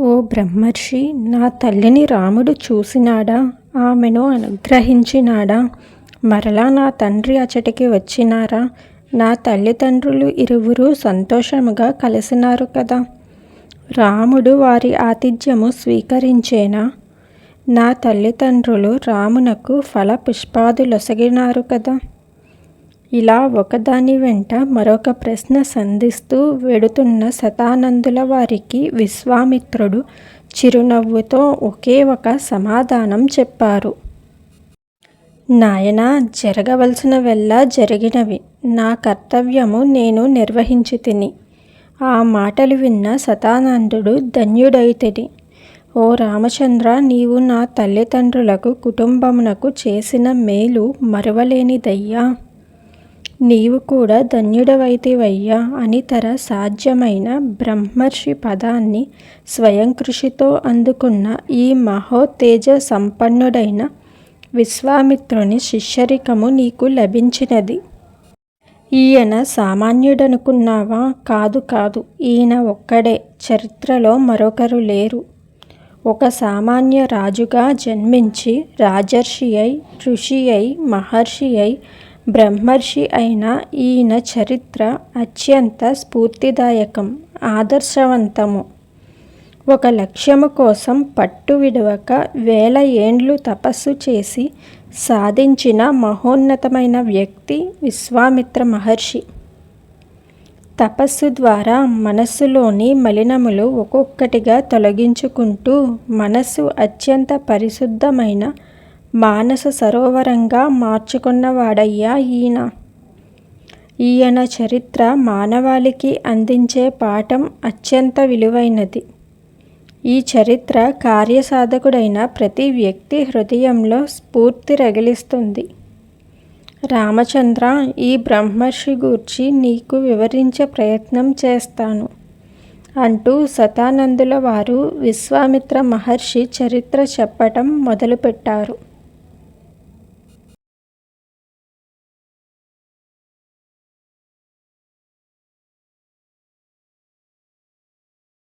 ఓ బ్రహ్మర్షి నా తల్లిని రాముడు చూసినాడా? ఆమెను అనుగ్రహించినాడా? మరలా నా తండ్రి అచటికి వచ్చినారా? నా తల్లిదండ్రులు ఇరువురు సంతోషముగా కలిసినారు కదా? రాముడు వారి ఆతిథ్యము స్వీకరించేనా? నా తల్లిదండ్రులు రామునకు ఫల పుష్పాదులొసగినారు కదా? ఇలా ఒకదాని వెంట మరొక ప్రశ్న సంధిస్తూ వెడుతున్న శతానందుల వారికి విశ్వామిత్రుడు చిరునవ్వుతో ఒకే ఒక సమాధానం చెప్పారు. నాయనా జరగవలసినవెల్లా జరిగినవి. నా కర్తవ్యము నేను నిర్వహించి తిని. ఆ మాటలు విన్న శతానందుడు ధన్యుడైతిని. ఓ రామచంద్ర నీవు నా తల్లిదండ్రులకు కుటుంబమునకు చేసిన మేలు మరువలేనిదయ్యా. నీవు కూడా ధన్యుడవైతివయ్యా అనితర సాధ్యమైన బ్రహ్మర్షి పదాన్ని స్వయం కృషితో అందుకున్న ఈ మహోత్తేజ సంపన్నుడైన విశ్వామిత్రుని శిష్యరికము నీకు లభించినది. ఈయన సామాన్యుడనుకున్నావా? కాదు కాదు. ఈయన ఒక్కడే. చరిత్రలో మరొకరు లేరు. ఒక సామాన్య రాజుగా జన్మించి రాజర్షి అయి ఋషి అయి మహర్షి అయి బ్రహ్మర్షి అయిన ఈయన చరిత్ర అత్యంత స్ఫూర్తిదాయకం ఆదర్శవంతము. ఒక లక్ష్యము కోసం పట్టు విడవక వేల ఏండ్లు తపస్సు చేసి సాధించిన మహోన్నతమైన వ్యక్తి విశ్వామిత్ర మహర్షి. తపస్సు ద్వారా మనస్సులోని మలినములు ఒక్కొక్కటిగా తొలగించుకుంటూ మనస్సు అత్యంత పరిశుద్ధమైన మానస సరోవరంగా మార్చుకున్నవాడయ్యా ఈయన. ఈయన చరిత్ర మానవాళికి అందించే పాఠం అత్యంత విలువైనది. ఈ చరిత్ర కార్యసాధకుడైన ప్రతి వ్యక్తి హృదయంలో స్ఫూర్తి రగిలిస్తుంది. రామచంద్ర ఈ బ్రహ్మర్షి గూర్చి నీకు వివరించే ప్రయత్నం చేస్తాను అంటూ శతానందుల వారు విశ్వామిత్ర మహర్షి చరిత్ర చెప్పటం మొదలుపెట్టారు.